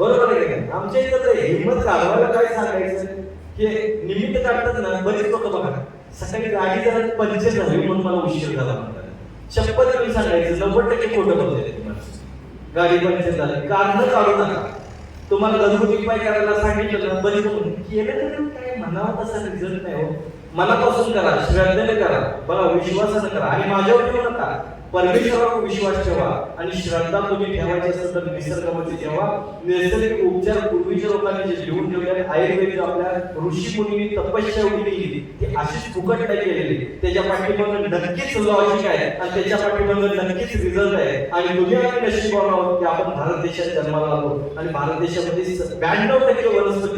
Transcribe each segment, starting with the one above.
बरोबर आहे का आमच्या इथं तर हिंमत काढवायला काय सांगायचं? की निमित्त काढतात ना बरेच लोक बघा. सकाळी गाडी जरा पंचर झाली म्हणून मला उशीर झाला म्हणतात. शपथ मी सांगायचं नव्वद टक्के खोटं बोलते ती गाडी पंचर झाली. कारण काढू नका. तुम्हाला घरगुती उपाय करायला सांगितलं बरेच केलं तर काय? म्हणावं तसा रिझल्ट नाही हो. मनापासून करा श्रद्धेने करा बघा विश्वासाने करा. आणि माझ्यावर ठेवू नका. परमेश्वरावर विश्वास ठेवा आणि श्रद्धा तुम्ही ठेवायची असेल तर निसर्गामध्ये ठेवा. नैसर्गिक उपचार पूर्वीच्या लोकांनी जे लिहून ठेवले आयुर्वेद आपल्या ऋषी मुनी तपस्या उभी केली ती अशीच फुकट नाही केलेली. त्याच्या पाठीमागे नक्कीच लॉजिक आहे आणि त्याच्या पाठीमागे नक्कीच रिझल्ट आहे. आणि तुम्ही आम्ही नशीब आहोत की आपण भारत देशात जन्माला आलो. आणि भारत देशामध्ये ब्याण्णव टक्के वनस्पती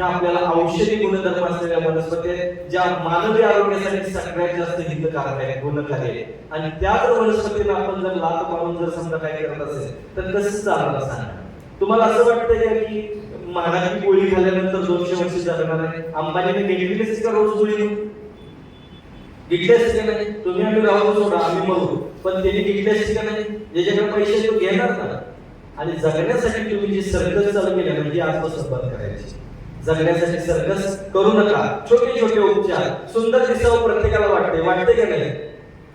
ह्या आपल्याला औषधी गुणधर्म असलेल्या वनस्पती आहेत ज्या मानवी आरोग्यासाठी सगळ्यात जास्त हितकारक आहेत गुणकारी आहेत. आणि त्याच वनस्पतीला आपण जर लात मारून जर समजा काय करत असेल तर कसं चालणार सांगा? तुम्हाला असं वाटतं का की महाराजी गोळी खाल्ल्यानंतर दोनशे वर्ष जाणार आहे अंबानीने घेतली का रोज गोळी घेतली का नाही? तुम्ही आम्ही राहू सोडा आम्ही मरू. पण त्यांनी घेतली असती का नाही? ज्याच्याकडे पैसे तो घेणार ना. आणि जगण्यासाठी तुम्ही जी सर्कल चालू केली ना म्हणजे आजपासून बंद करायची. जगण्यासाठी सर्कस करू नका. छोटे छोटे उपचार. सुंदर दिसावं प्रत्येकाला वाटते वाटते का नाही?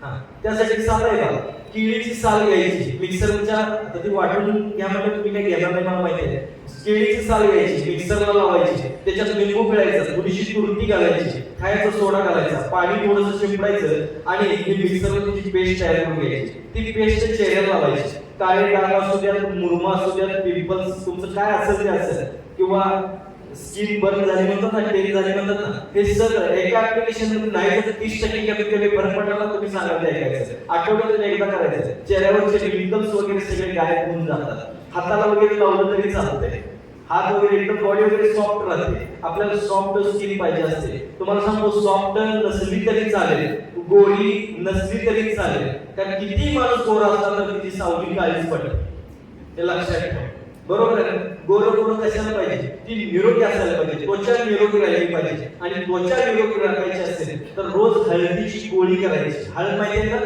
हा. त्यासाठी साधा आहे का केळीची साल घ्यायची. मिक्सरच्या आता ती वाटून घ्या म्हणजे तुम्ही काही घेणार नाही मला माहिती आहे. केळीची साल घ्यायची मिक्सरला लावायची. त्याच्यात लिंबू पिळायचं थोडीशी तुरटी घालायची खायचा सोडा घालायचा पाणी थोडस शिंपडायचं आणि ही मिक्सरवर त्याची पेस्ट तयार करून घ्यायची. ती पेस्ट चेहऱ्याला लावायची. काळे डाग असू द्यात मुरमा असू द्यात पिंपल्स तुमचं काय असेल ते असेल. किंवा स्किल बर्न झाली म्हणतात ना टेरी झाली म्हणतात ना हे सगळं एका ऍप्लिकेशनमध्ये नाही तर तीस टक्के कमी फरक पडला ना तुम्ही सांगा ते ऐकायचं. आठवड्यातून एकदा करायचं. चेहऱ्यावरचे रिंकल्स वगैरे सगळे गायब होऊन जातात. हाताला वगैरे लावलं तरी चालतंय. हात वगैरे एकदम बॉडी वगैरे सॉफ्ट राहते. आपल्याला सॉफ्ट स्किन पाहिजे असते. तुम्हाला सांगतो सॉफ्ट नसली तरी चालेल. गोरी नसली तरी चालेल. कारण किती माणूस गोरा असला तर किती सावली काळीच पडते हे लक्षात ठेवा. बरोबर आहे ना? गोरं गोरं कशाला पाहिजे? ती निरोगी असायला पाहिजे. त्वचा निरोगी राहिली पाहिजे. आणि त्वचा निरोगी राखायची असेल तर रोज हळदीची गोळी करायची. हळद माहिती आहे ना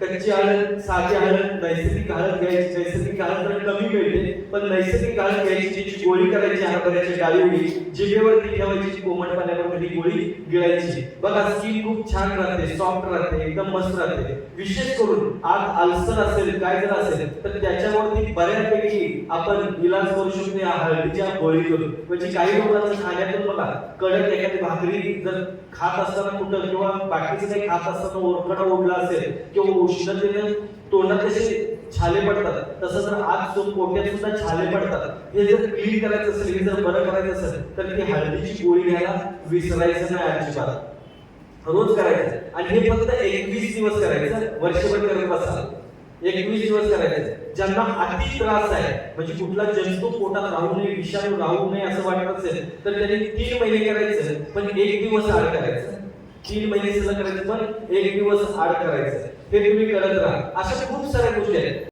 कच्ची हळद साधी हळद नैसर्गिक हळद घ्यायची. नैसर्गिक हळद तर कमी मिळते पण नैसर्गिक गाळण घ्यायची जी गोळी करायची हरभऱ्याची डाळी जिभेवरती ठेवायची कोमट पाण्यावर ती गोळी गिळायची. बघा स्किन खूप छान राहते सॉफ्ट राहते एकदम मस्त राहते. विशेष करून आज अल्सर असेल काय जर असेल तर त्याच्यावरती बऱ्यापैकी आपण इलाज करू शकतो या हळदीच्या करून म्हणजे काही लोकांचं खाण्यातून बघा कडक एखादी भाकरी जर खात असताना कुठं किंवा बाकीचं काही खात असताना ओरखडा ओढला असेल किंवा उष्णतेने तोंडात छाले पडतात. तसं जर आज तो पोट्यात सुद्धा छाले पडतात हे जर क्लीन करायचं असेल हे जर बरं करायचं असेल तर ती हळदीची गोळी घ्यायला विसरायचं नाही अजिबात. रोज करायचं. आणि हे फक्त एकवीस दिवस करायचं वर्षभर करत बसा एकवीस दिवस करायचं. ज्यांना अति त्रास आहे म्हणजे कुठला जंतू पोटात राहू नये विषाणू राहू नये असं वाटत असेल तर त्यांनी तीन महिने करायचं पण एक दिवस आड करायचं. तीन महिने सगळं करायचं पण एक दिवस आड करायचं. ते तुम्ही करत राहा. अशा खूप साऱ्या गोष्टी आहेत.